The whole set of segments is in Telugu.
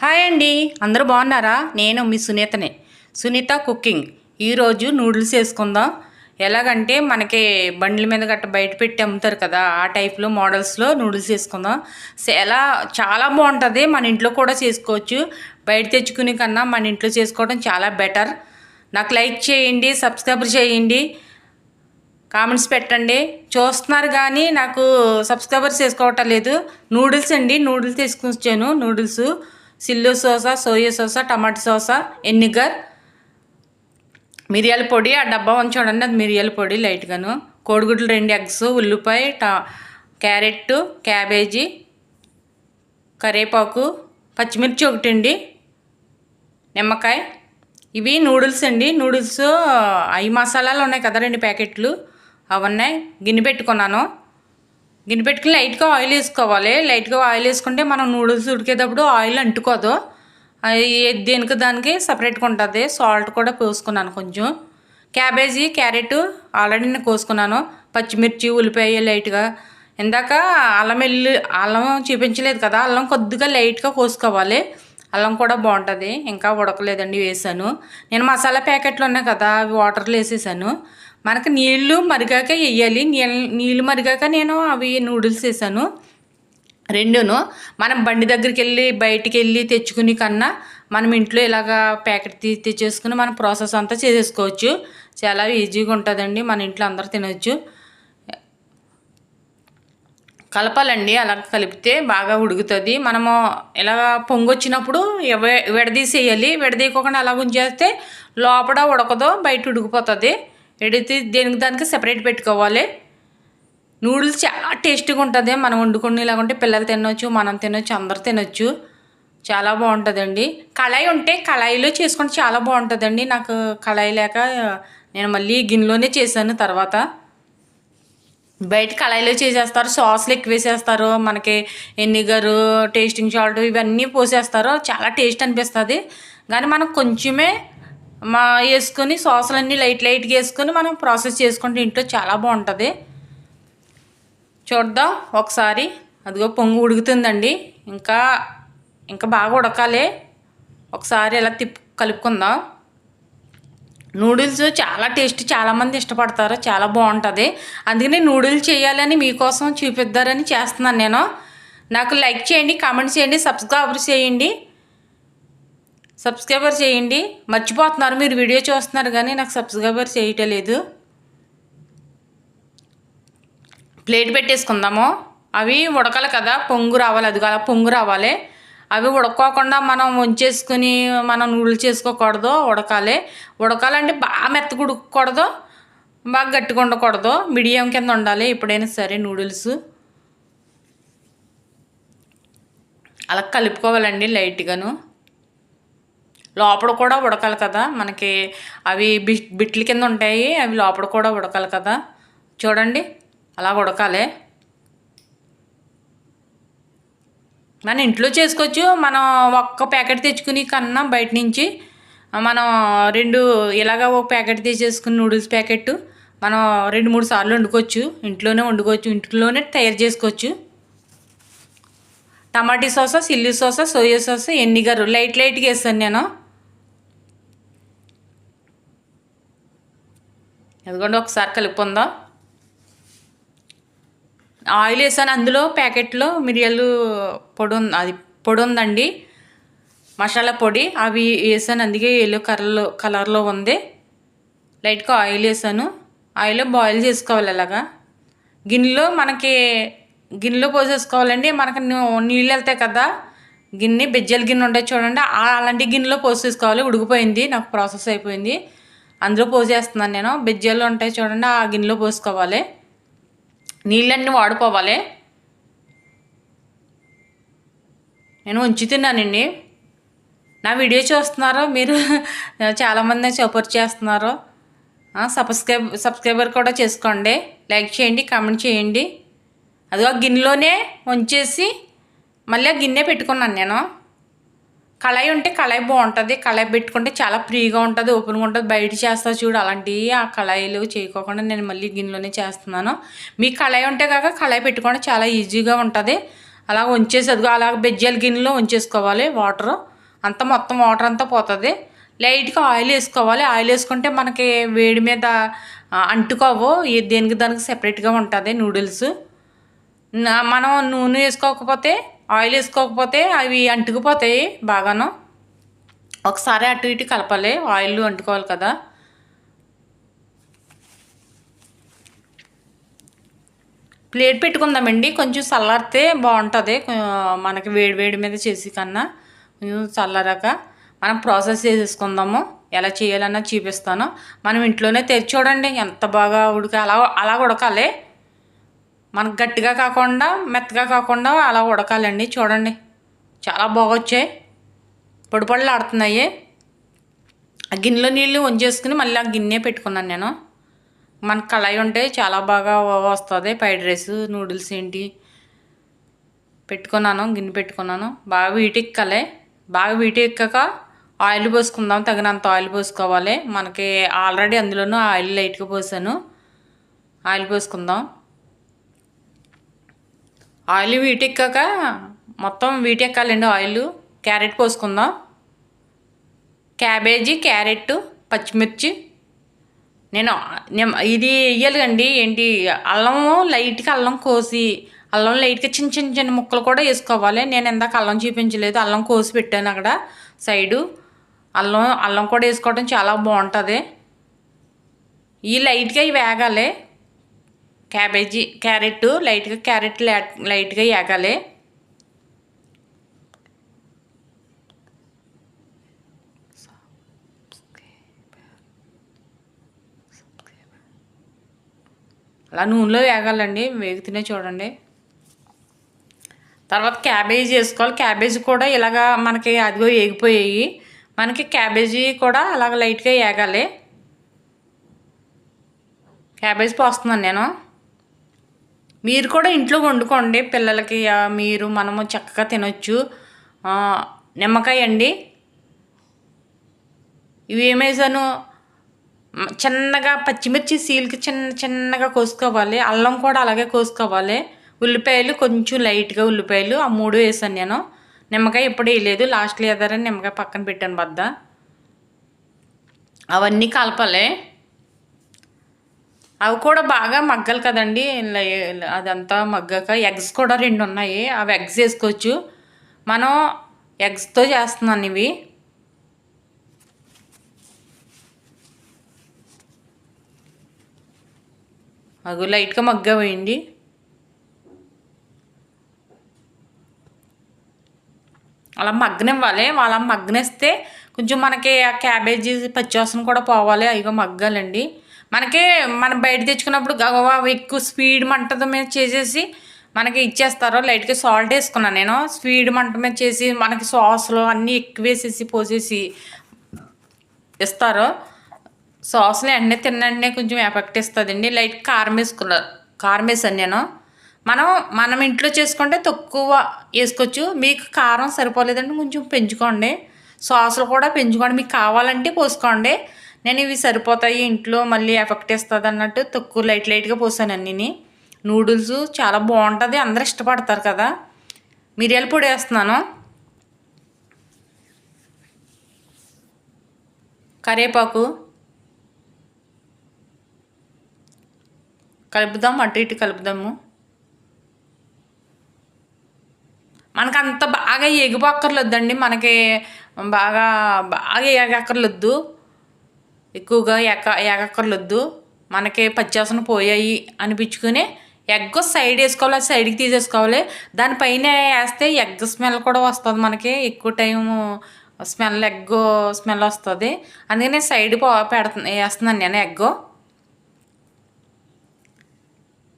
హాయ్ అండి. అందరూ బాగున్నారా? నేను మీ సునీతనే. సునీత కుకింగ్. ఈరోజు నూడిల్స్ వేసుకుందాం. ఎలాగంటే మనకి బండ్ల మీద గట్ట బయట పెట్టి అమ్ముతారు కదా ఆ టైప్లో మోడల్స్లో నూడిల్స్ వేసుకుందాం. ఎలా చాలా బాగుంటుంది. మన ఇంట్లో కూడా చేసుకోవచ్చు. బయట తెచ్చుకునే కన్నా మన ఇంట్లో చేసుకోవడం చాలా బెటర్. నాకు లైక్ చేయండి సబ్స్క్రైబ్ చేయండి. కామెంట్స్ పెట్టండి. చూస్తున్నారు కానీ నాకు సబ్స్క్రైబర్స్ చేసుకోవటం లేదు. నూడిల్స్ అండి. నూడిల్స్ తీసుకొచ్చాను నూడిల్స్ సిల్లు సోసా సోయా సోసా టమాటా సోసా ఎన్నిగర్. మిరియాల పొడి ఆ డబ్బా ఉంది చూడండి అది మిరియాల పొడి లైట్గాను. కోడిగుడ్లు రెండు ఎగ్స్ ఉల్లిపాయ టా క్యారెట్ క్యాబేజీ కరివేపాకు పచ్చిమిర్చి ఒకటి అండి నిమ్మకాయ. ఇవి నూడిల్స్ అండి. నూడిల్స్ అవి మసాలాలు ఉన్నాయి కదా రెండు ప్యాకెట్లు. అవి ఉన్నాయి గిన్నె పెట్టుకున్నాను. గిన్నె పెట్టుకుని లైట్గా ఆయిల్ వేసుకోవాలి. లైట్గా ఆయిల్ వేసుకుంటే మనం నూడిల్స్ ఉడికేటప్పుడు ఆయిల్ అంటుకోదు. అది దేనికి దానికి సపరేట్గా ఉంటుంది. సాల్ట్ కూడా పోసుకున్నాను కొంచెం. క్యాబేజీ క్యారెట్ ఆల్రెడీ నేను కోసుకున్నాను. పచ్చిమిర్చి ఉల్లిపాయ లైట్గా. ఇందాక అల్లం వెల్లు అల్లం చూపించలేదు కదా. అల్లం కొద్దిగా లైట్గా కోసుకోవాలి. అల్లం కూడా బాగుంటుంది. ఇంకా ఉడకలేదండి వేసాను. నేను మసాలా ప్యాకెట్లు ఉన్నాయి కదా అవి వాటర్లో వేసేసాను. మనకు నీళ్ళు మరిగాక వేయాలి. నీళ్ళు నీళ్ళు మరిగాక నేను అవి నూడిల్స్ వేసాను. రెండును మనం బండి దగ్గరికి వెళ్ళి బయటికి వెళ్ళి తెచ్చుకుని కన్నా మనం ఇంట్లో ఇలాగా ప్యాకెట్ తీ తెచ్చేసుకుని మన ప్రాసెస్ అంతా చేసేసుకోవచ్చు. చాలా ఈజీగా ఉంటుందండి. మన ఇంట్లో అందరూ తినవచ్చు కలపాలండి. అలా కలిపితే బాగా ఉడుకుతుంది. మనము ఇలా పొంగొచ్చినప్పుడు విడదీసేయాలి. విడదీయకుండా అలా ఉంచేస్తే లోపల ఉడకదో బయట ఉడికిపోతుంది. ఎడితే దేనికి దానికి సెపరేట్ పెట్టుకోవాలి. నూడిల్స్ చాలా టేస్టీగా ఉంటుంది. మనం వండుకుని ఇలాగుంటే పిల్లలు తినొచ్చు మనం తినొచ్చు అందరు తినొచ్చు. చాలా బాగుంటుందండి. కళాయి ఉంటే కళాయిలో చేసుకుంటే చాలా బాగుంటుందండి. నాకు కళాయి లేక నేను మళ్ళీ గిన్నెలోనే చేశాను తర్వాత. బయట కళాయిలో చేసేస్తారు సాస్లు ఎక్కువ వేసేస్తారు మనకి ఎన్నిగరు టేస్టింగ్ సాల్ట్ ఇవన్నీ పోసేస్తారు. చాలా టేస్ట్ అనిపిస్తుంది. కానీ మనం కొంచెమే మా వేసుకొని సాసులన్నీ లైట్ లైట్గా వేసుకొని మనం ప్రాసెస్ చేసుకుంటే ఇంట్లో చాలా బాగుంటుంది. చూద్దాం ఒకసారి. అదిగో పొంగు ఉడుకుతుందండి. ఇంకా ఇంకా బాగా ఉడకాలి. ఒకసారి ఇలా తిప్పు కలుపుకుందాం. నూడిల్స్ చాలా టేస్ట్ చాలామంది ఇష్టపడతారు. చాలా బాగుంటుంది. అందుకని నూడిల్స్ చేయాలని మీకోసం చూపిద్దారని చేస్తున్నాను నేను. నాకు లైక్ చేయండి కామెంట్ చేయండి సబ్స్క్రైబ్ చేయండి. సబ్స్క్రైబర్ చేయండి. మర్చిపోతున్నారు మీరు వీడియో చూస్తున్నారు కానీ నాకు సబ్స్క్రైబర్ చేయటం లేదు ప్లేట్ పెట్టేసుకుందాము. అవి ఉడకాలి కదా పొంగు రావాలి అది కదా పొంగు రావాలి. అవి ఉడకోకుండా మనం ఉంచేసుకుని మనం నూడిల్స్ చేసుకోకూడదు ఉడకాలి. ఉడకాలంటే బాగా మెత్తగా ఉడకకూడదు బాగా గట్టిగా ఉండకూడదు. మీడియం కింద ఉండాలి ఎప్పుడైనా సరే నూడిల్స్. అలా కలుపుకోవాలండి లైట్గాను. లోపల కూడా ఉడకాలి కదా. మనకి అవి బిట్ బిట్ల కింద ఉంటాయి అవి లోపల కూడా ఉడకాలి కదా. చూడండి అలా ఉడకాలి. మన ఇంట్లో చేసుకోవచ్చు. మనం ఒక్క ప్యాకెట్ తెచ్చుకుని కన్నా బయట నుంచి మనం రెండు ఇలాగ ఒక ప్యాకెట్ తీసేసుకుని నూడిల్స్ ప్యాకెట్ మనం రెండు మూడు సార్లు వండుకోవచ్చు. ఇంట్లోనే వండుకోవచ్చు. ఇంట్లోనే తయారు చేసుకోవచ్చు. Tomato sauce chilli sauce soya sauce ఎన్నిగారు light లైట్గా వేస్తాను నేను. అదిగోండి ఒకసారి కలుపుకుందాం. ఆయిల్ వేసాను అందులో ప్యాకెట్లో మిరియాలు పొడి ఉంది అది పొడి ఉందండి. మసాలా పొడి అవి వేసాను అందుకే ఎల్లో కలర్లో కలర్లో ఉంది. లైట్గా ఆయిల్ వేసాను. ఆయిల్ బాయిల్ చేసుకోవాలి అలాగా. గిన్నెలో మనకి గిన్నెలో పోసేసుకోవాలండి. మనకి నీళ్ళు వెళ్తాయి కదా. గిన్నె బెజ్జల గిన్నె ఉంటాయి చూడండి. అలాంటి గిన్నెలో పోసేసుకోవాలి. ఉడికిపోయింది నాకు ప్రాసెస్ అయిపోయింది. అందులో పోసేస్తున్నాను నేను. బెజ్జలు ఉంటాయి చూడండి ఆ గిన్నెలో పోసుకోవాలి. నీళ్ళన్నీ వాడుకోవాలి. నేను ఉంచుతున్నానండి నా వీడియో చూస్తున్నారు మీరు. చాలామంది సపోర్ట్ చేస్తున్నారు. సబ్స్క్రైబ్ సబ్స్క్రైబర్ కూడా చేసుకోండి. లైక్ చేయండి కామెంట్ చేయండి. అదిగో గిన్నెలోనే ఉంచేసి మళ్ళీ ఆ గిన్నె పెట్టుకున్నాను నేను. కళాయి ఉంటే కళాయి బాగుంటుంది. కళాయి పెట్టుకుంటే చాలా ఫ్రీగా ఉంటుంది. ఓపెన్గా ఉంటుంది. బయట చేస్తా చూడు. అలాంటివి ఆ కళాయిలు చేయకోకుండా నేను మళ్ళీ గిన్నెలోనే చేస్తున్నాను. మీ కళాయి ఉంటే కాక కళాయి పెట్టుకోవడం చాలా ఈజీగా ఉంటుంది. అలా ఉంచేసేది అదిగో అలా బెజ్జాల గిన్నెలో ఉంచేసుకోవాలి వాటర్. అంతా మొత్తం వాటర్ అంతా పోతుంది. లైట్గా ఆయిల్ వేసుకోవాలి. ఆయిల్ వేసుకుంటే మనకి వేడి మీద అంటుకోవు. దేనికి దానికి సెపరేట్గా ఉంటుంది నూడిల్స్. మనం నూనె వేసుకోకపోతే ఆయిల్ వేసుకోకపోతే అవి అంటుకుపోతాయి బాగాను. ఒకసారి అటు ఇటు కలపాలి ఆయిల్ అంటుకోవాలి కదా. ప్లేట్ పెట్టుకుందామండి కొంచెం చల్లారితే బాగుంటుంది. మనకి వేడి వేడి మీద చేసి కన్నా కొంచెం చల్లారాక మనం ప్రాసెస్ చేసేసుకుందాము. ఎలా చేయాలన్నా చూపిస్తాను. మనం ఇంట్లోనే తెరిచి చూడండి ఎంత బాగా ఉడక అలా అలా ఉడకాలి. మనకు గట్టిగా కాకుండా మెత్తగా కాకుండా అలా ఉడకాలండి. చూడండి. చాలా బాగా వచ్చాయి పొడిపళ్ళు ఆడుతున్నాయి. ఆ గిన్నెలో నీళ్ళు వంచేసుకుని మళ్ళీ ఆ గిన్నె పెట్టుకున్నాను నేను. మన కళాయి ఉంటే చాలా బాగా వస్తుంది. ఫ్రైడ్ రైస్ నూడిల్స్ ఏంటి పెట్టుకున్నాను గిన్నె పెట్టుకున్నాను. బాగా వీటి ఎక్కాలి బాగా వీటి ఎక్కాక ఆయిల్ పోసుకుందాం. తగినంత ఆయిల్ పోసుకోవాలి. మనకి ఆల్రెడీ అందులోనూ ఆయిల్ లైట్గా పోసాను. ఆయిల్ పోసుకుందాం. ఆయిల్ వీటెక్కాక మొత్తం వీటెక్కాలండి ఆయిల్. క్యారెట్ పోసుకుందాం. క్యాబేజీ క్యారెట్ పచ్చిమిర్చి. నేను ఇది వేయాలి అండి ఏంటి అల్లము లైట్గా అల్లం కోసి అల్లం లైట్గా చిన్న చిన్న చిన్న ముక్కలు కూడా వేసుకోవాలి. నేను ఇందాక అల్లం చూపించలేదు. అల్లం కోసి పెట్టాను అక్కడ సైడు. అల్లం అల్లం కూడా వేసుకోవడం చాలా బాగుంటుంది. ఈ లైట్గా ఇవి వేగాలి. క్యాబేజీ క్యారెట్ లైట్గా క్యారెట్ లైట్గా వేగాలి అలా నూనెలో వేగాలండి వేగుతూనే చూడండి. తర్వాత క్యాబేజీ వేసుకోవాలి. క్యాబేజీ కూడా ఇలాగా మనకి అదిగో వేగిపోయాయి. మనకి క్యాబేజీ కూడా అలాగ లైట్గా వేగాలి క్యాబేజీ పోస్తున్నాను నేను. మీరు కూడా ఇంట్లో వండుకోండి పిల్లలకి. మీరు మనము చక్కగా తినొచ్చు. నిమ్మకాయ అండి. ఇవి ఏమేసాను చిన్నగా పచ్చిమిర్చి సీల్కి చిన్న చిన్నగా కోసుకోవాలి. అల్లం కూడా అలాగే కోసుకోవాలి. ఉల్లిపాయలు కొంచెం లైట్గా ఉల్లిపాయలు ఆ మూడు వేసాను నేను. నిమ్మకాయ ఎప్పుడు వేయలేదు. లాస్ట్లో ఏదారని నిమ్మకాయ పక్కన పెట్టాను వద్ద అవన్నీ కలపాలి. అవి కూడా బాగా మగ్గాలి కదండి. అదంతా మగ్గాక ఎగ్స్ కూడా రెండు ఉన్నాయి. అవి ఎగ్స్ వేసుకోవచ్చు. మనం ఎగ్స్తో చేస్తున్నాను ఇవి. అవి లైట్గా మగ్గా వేయండి అలా మగ్గనివ్వాలి. అలా మగ్గనిస్తే కొంచెం మనకి ఆ క్యాబేజీ పచ్చివాసన కూడా పోవాలి. అయ్యో మగ్గాలండి. మనకి మనం బయట తెచ్చుకున్నప్పుడు గవా ఎక్కువ స్పీడ్ మంటతో మీద చేసేసి మనకి ఇచ్చేస్తారు లైట్గా సాల్ట్ వేసుకున్నాను నేను. స్పీడ్ మంట మీద చేసి మనకి సాస్లు అన్నీ ఎక్కువ వేసేసి పోసేసి ఇస్తారు సాస్ని అన్నీ తిన్నంటే కొంచెం ఎఫెక్ట్ ఇస్తుందండి. లైట్ కారం వేసుకున్నారు కారం వేసాను నేను. మనం మనం ఇంట్లో చేసుకుంటే తక్కువ వేసుకోవచ్చు. మీకు కారం సరిపోలేదంటే కొంచెం పెంచుకోండి. సాసులు కూడా పెంచుకోండి. మీకు కావాలంటే పోసుకోండి. నేను ఇవి సరిపోతాయి ఇంట్లో మళ్ళీ ఎఫెక్ట్ ఇస్తుంది అన్నట్టు తక్కువ లైట్ లైట్గా పోసాను అన్నీని. నూడిల్స్ చాలా బాగుంటుంది అందరూ ఇష్టపడతారు కదా. మిరియాల పొడి వేస్తున్నాను. కరివేపాకు. కలుపుదాం అటు ఇటు కలుపుదాము. మనకు అంత బాగా ఎగిపోక్కర్లేదండి మనకి బాగా బాగా ఎగక్కర్లొద్దు ఎక్కువగా ఎక్క ఎగక్కర్లొద్దు మనకి పచ్చాసన పోయాయి అనిపించుకుని ఎగ్ సైడ్ వేసుకోవాలి అది సైడ్కి తీసేసుకోవాలి. దానిపైన వేస్తే ఎగ్ స్మెల్ కూడా వస్తుంది మనకి. ఎక్కువ టైం స్మెల్ ఎగ్ స్మెల్ వస్తుంది. అందుకని సైడ్ పో పెడుతున్నా వేస్తున్నాను నేను ఎగ్.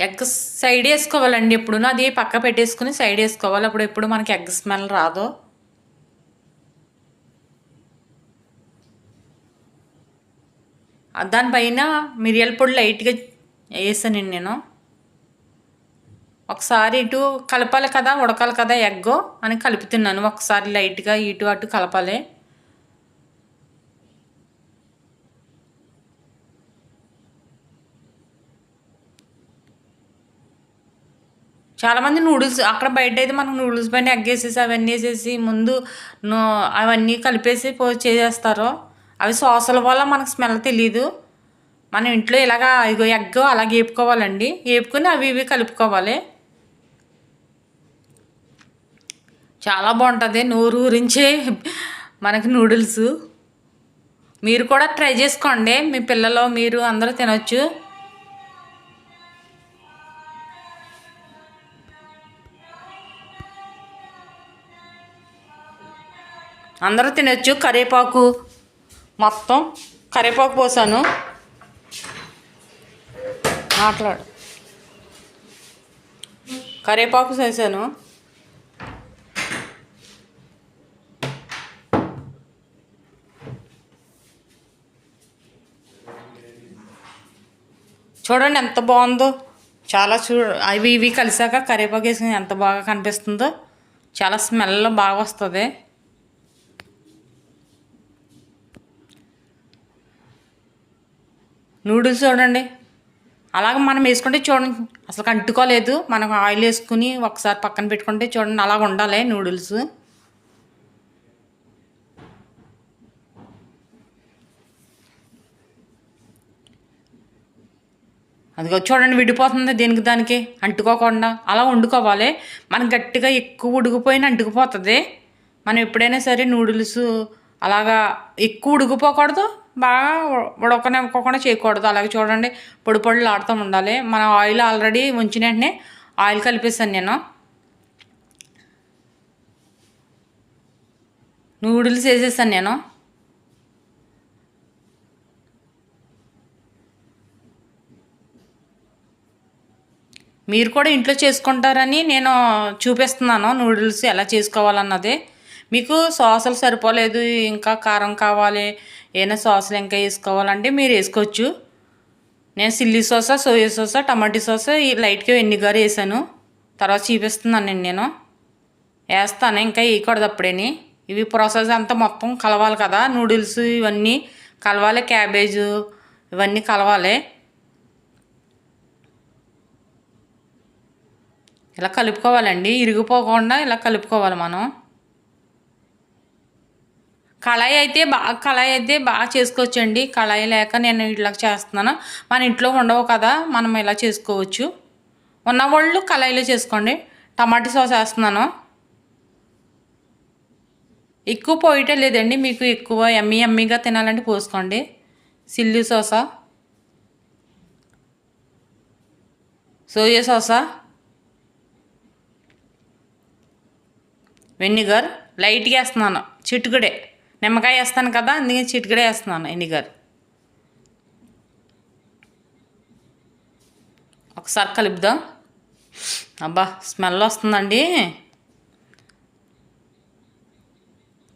ఎగ్ సైడ్ వేసుకోవాలండి ఎప్పుడు అది పక్క పెట్టేసుకుని సైడ్ వేసుకోవాలి. అప్పుడు ఎప్పుడు మనకి ఎగ్ స్మెల్ రాదు. దానిపైన మిరియాల పొడి లైట్గా వేసానండి నేను ఒకసారి ఇటు కలపాలి కదా ఉడకాలి కదా ఎగ్ అని కలుపుతున్నాను. ఒకసారి లైట్గా ఇటు అటు కలపాలి. చాలామంది నూడిల్స్ అక్కడ బయట అయితే మనకు నూడిల్స్ పైన ఎగ్ వేసేసి అవన్నీ వేసేసి ముందు నూ- అవన్నీ కలిపేసి పో చేసేస్తారు. అవి సోసల వల్ల మనకు స్మెల్ తెలియదు మనం ఇంట్లో ఇలాగా ఇగో ఎగ్ అలాగే వేపుకోవాలండి వేపుకొని అవి ఇవి కలుపుకోవాలి. చాలా బాగుంటుంది నోరు ఊరించే మనకి నూడిల్స్. మీరు కూడా ట్రై చేసుకోండి. మీ పిల్లలు మీరు అందరూ తినొచ్చు. అందరూ తినొచ్చు. కరివేపాకు. మొత్తం కరివేపాకు పోసాను. మాట్లాడు. కరివేపాకు చేశాను. చూడండి ఎంత బాగుందో. చాలా చూ అవి ఇవి కలిసాక కరివేపాకు వేసిన ఎంత బాగా కనిపిస్తుందో. చాలా స్మెల్ బాగా వస్తుంది. నూడిల్స్ చూడండి. అలాగ మనం వేసుకుంటే చూడండి. అసలు అంటుకోలేదు. మనం ఆయిల్ వేసుకుని ఒకసారి పక్కన పెట్టుకుంటే చూడండి అలాగ ఉండాలి నూడిల్స్. అదిగో చూడండి విడిపోతుంది దేనికి దానికి. అంటుకోకుండా అలా వండుకోవాలి. మనం గట్టిగా ఎక్కువ ఉడికిపోయిన అంటుకుపోతుంది. మనం ఎప్పుడైనా సరే నూడిల్స్ అలాగా ఎక్కువ ఉడికిపోకూడదు బాగా ఉ- ఉడకనివ్వకుండా చేయకూడదు. అలాగే చూడండి పొడి పొడులు ఆడుతూ ఉండాలి. మన ఆయిల్ ఆల్రెడీ ఉంచిన వెంటనే ఆయిల్ కలిపేసాను నేను. నూడిల్స్ వేసేసాను నేను. మీరు కూడా ఇంట్లో చేసుకుంటారని నేను చూపిస్తున్నాను నూడిల్స్ ఎలా చేసుకోవాలన్నది. మీకు సాసులు సరిపోలేదు ఇంకా కారం కావాలి ఏమైనా సాసులు ఇంకా వేసుకోవాలంటే మీరు వేసుకోవచ్చు. నేను chilli sauce soya sauce tomato sauce లైట్గా ఎన్నిగారు వేసాను. తర్వాత చూపిస్తున్నాను నేను. వేస్తాను ఇంకా వేయకూడదు అప్పుడేని. ఇవి ప్రాసెస్ అంతా మొత్తం కలవాలి కదా నూడిల్స్ ఇవన్నీ కలవాలి క్యాబేజు ఇవన్నీ కలవాలి. ఇలా కలుపుకోవాలండి ఇరిగిపోకుండా ఇలా కలుపుకోవాలి మనం. కళాయి అయితే బాగా కళాయి అయితే బాగా చేసుకోవచ్చండి. కళాయి లేక నేను ఇట్లా చేస్తున్నాను. మన ఇంట్లో ఉండవు కదా మనం ఇలా చేసుకోవచ్చు. ఉన్న వాళ్ళు కళాయిలో చేసుకోండి. టమాటా సాస్ వేస్తున్నాను. ఎక్కువ పోయటం లేదండి. మీకు ఎక్కువ ఎమ్మీ ఎమ్మీగా తినాలంటే పోసుకోండి. Chilli sauce. Soya sauce. Vinegar. లైట్గా వేస్తున్నాను. చిటుకుడే. నిమ్మకాయ వేస్తాను కదా అందుకే చిటికడే వేస్తున్నాను వెనిగర్ ఒకసారి కలుపుదాం. అబ్బా స్మెల్ వస్తుందండి.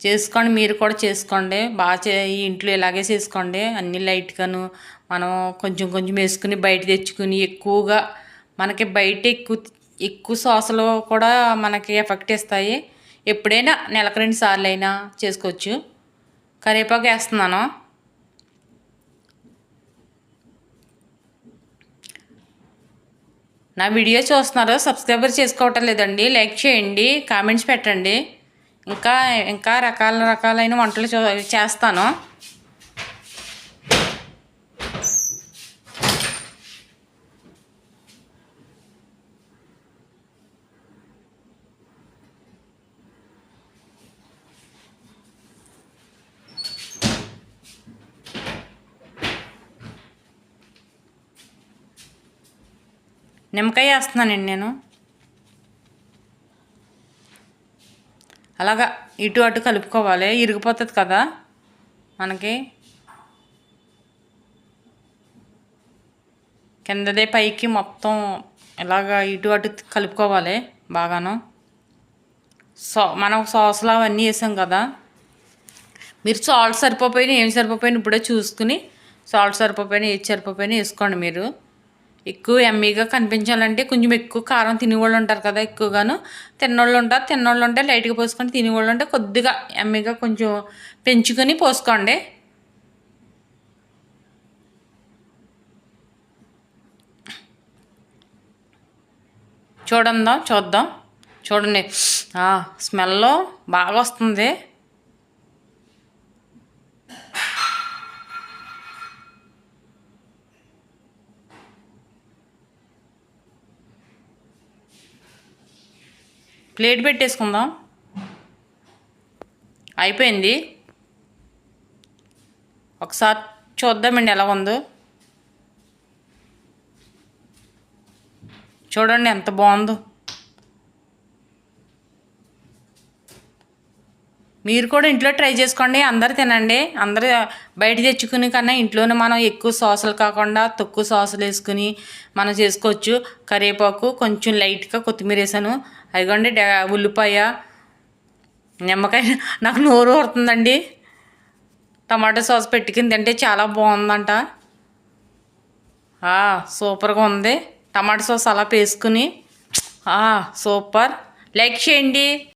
చేసుకోండి మీరు కూడా చేసుకోండి. బాగా చే ఈ ఇంట్లో ఇలాగే చేసుకోండి. అన్నీ లైట్గాను మనం కొంచెం కొంచెం వేసుకుని బయట తెచ్చుకుని ఎక్కువగా మనకి బయట ఎక్కువ ఎక్కువ సాసులు కూడా మనకి ఎఫెక్ట్ ఇస్తాయి. ఎప్పుడైనా నెలకు రెండు సార్లు అయినా చేసుకోవచ్చు. కరివేపాకు వేస్తున్నాను. నా వీడియో చూస్తున్నారు సబ్స్క్రైబర్ చేసుకోవటం లేదండి. లైక్ చేయండి కామెంట్స్ పెట్టండి. ఇంకా ఇంకా రకాల రకాలైన వంటలు చూ చేస్తాను. నిమ్మకాయ వేస్తున్నానండి నేను. అలాగా ఇటు అటు కలుపుకోవాలి. ఇరిగిపోతుంది కదా మనకి. కిందదే పైకి మొత్తం ఇలాగా ఇటు అటు కలుపుకోవాలి బాగాను. సో మనం సాసులు అవన్నీ వేసాం కదా. మీరు సాల్ట్ సరిపోయినా ఏం సరిపోయినా ఇప్పుడే చూసుకుని సాల్ట్ సరిపోయినా ఏది సరిపోయినా వేసుకోండి మీరు. ఎక్కువ ఎమ్మీగా కనిపించాలంటే కొంచెం ఎక్కువ కారం తినేవాళ్ళు ఉంటారు కదా ఎక్కువగాను. తిన్నోళ్ళు ఉంటారు తిన్నోళ్ళు ఉంటే లైట్గా పోసుకొని తినేవాళ్ళు ఉంటే కొద్దిగా ఎమ్మీగా కొంచెం పెంచుకొని పోసుకోండి. చూడందాం చూద్దాం. చూడండి. స్మెల్ బాగా వస్తుంది. ప్లేట్ పెట్టేసుకుందాం. అయిపోయింది. ఒకసారి చూద్దామండి ఎలా ఉందో. చూడండి ఎంత బాగుందో. మీరు కూడా ఇంట్లో ట్రై చేసుకోండి అందరు తినండి. అందరు బయట తెచ్చుకునే కన్నా ఇంట్లోనే మనం ఎక్కువ సాసులు కాకుండా తక్కువ సాసులు వేసుకుని మనం చేసుకోవచ్చు. కరివేపాకు కొంచెం లైట్గా కొత్తిమీర వేసాను. అదిగోండి ఉల్లిపాయ నిమ్మకాయ నాకు నోరు ఊరుతుందండి. టమాటో సాస్ పెట్టుకుని తింటే చాలా బాగుందంట. సూపర్గా ఉంది. టమాటో సాస్ అలా వేసుకుని సూపర్. లైక్ చేయండి.